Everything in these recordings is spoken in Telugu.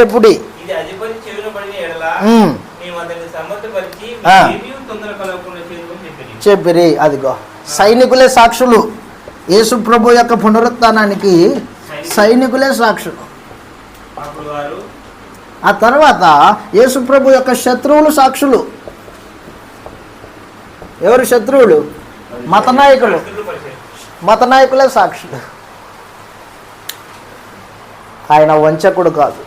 చెప్పుడి. చెప్పిరి. అదిగో. సైనికులే సాక్షులు. యేసు ప్రభు యొక్క పునరుత్థానానికి సైనికులే. సాక్షులు. ఆ తర్వాత యేసు ప్రభు యొక్క శత్రువులు సాక్షులు. ఎవరు శత్రువులు? మత నాయకులు. మత నాయకులే సాక్షులు. ఆయన వంచకుడు కాదు.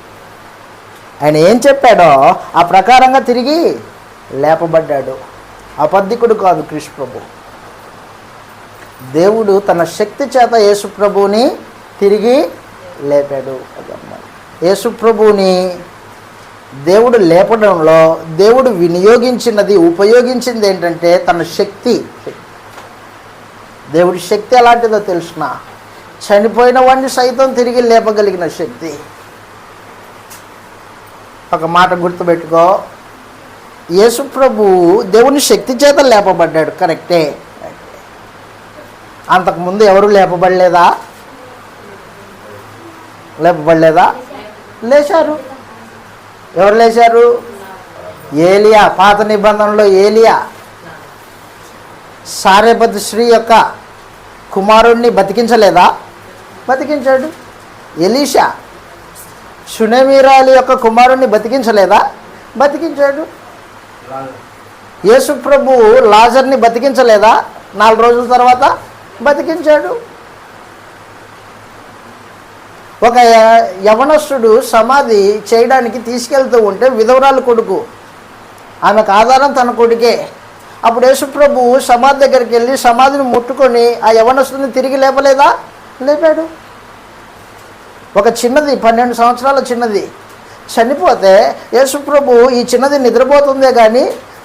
ఆయన ఏం చెప్పాడో ఆ ప్రకారంగా తిరిగి లేపబడ్డాడు. అబద్ధికుడు కాదు కృష్ణ ప్రభు దేవుడు తన శక్తి చేత యేసుప్రభుని తిరిగి లేపాడు. అదన్నమాట దేవుడు లేపడంలో దేవుడు వినియోగించినది ఉపయోగించింది ఏంటంటే తన శక్తి. దేవుడి శక్తి ఎలాంటిదో తెలుసునా? చనిపోయిన వాడిని సైతం తిరిగి లేపగలిగిన శక్తి. ఒక మాట గుర్తుపెట్టుకో. యేసు ప్రభు దేవుని శక్తి చేత లేపబడ్డాడు. కరెక్టే. అంతకుముందు ఎవరు లేపబడలేదా? లేపబడలేదా? లేచారు. ఎవరు లేచారు? ఏలియా పాత నిబంధనలో ఏలియా. సారేపతి శ్రీ యొక్క కుమారుణ్ణి బతికించలేదా? బతికించాడు? ఎలీషా సునమీరాలి యొక్క కుమారుణ్ణి బతికించలేదా? బతికించాడు. యేసు ప్రభు లాజర్ని బతికించలేదా? నాలుగు రోజుల తర్వాత బతికించాడు. ఒక యవనస్తుడు సమాధి చేయడానికి తీసుకెళ్తూ ఉంటే విధవరాలు కొడుకు ఆమెకు ఆధారం తన కొడుకే. అప్పుడు యేసుప్రభు సమాధి దగ్గరికి వెళ్ళి సమాధిని ముట్టుకొని ఆ యవనస్తుని తిరిగి లేపలేదా? లేపాడు? ఒక చిన్నది పన్నెండు సంవత్సరాల చిన్నది. చనిపోతే యేసుప్రభు ఈ చిన్నది నిద్రపోతుందే కానీ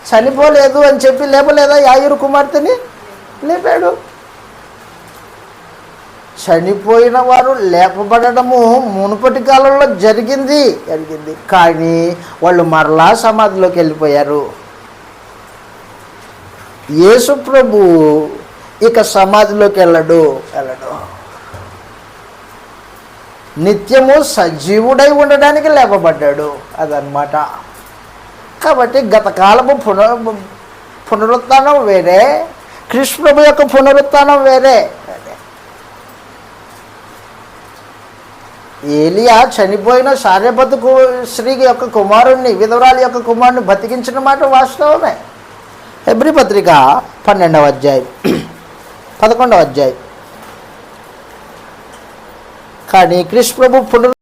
చనిపోలేదు అని చెప్పి లేపలేదా యాయురు కుమార్తెని? లేపాడు. చనిపోయిన వారు లేపబడము మునుపటి కాలంలో జరిగింది జరిగింది. కానీ వాళ్ళు మరలా సమాధిలోకి వెళ్ళిపోయారు. యేసు ప్రభు ఇక సమాధిలోకి వెళ్ళడు వెళ్ళడు. నిత్యము సజీవుడై ఉండడానికి లేపబడ్డాడు అదనమాట కాబట్టి గతకాలము పునర్ పునరుత్నం వేరే కృష్ణుడు యొక్క పునరుత్నం వేరే. ఏలియా చనిపోయిన సార్యపతు శ్రీ యొక్క కుమారుణ్ణి విధవరాలి యొక్క కుమారుని బతికించిన మాట వాస్తవమే. హెబ్రి పత్రిక పన్నెండవ అధ్యాయం పదకొండవ అధ్యాయం. కానీ కృష్ణ ప్రభు పునరు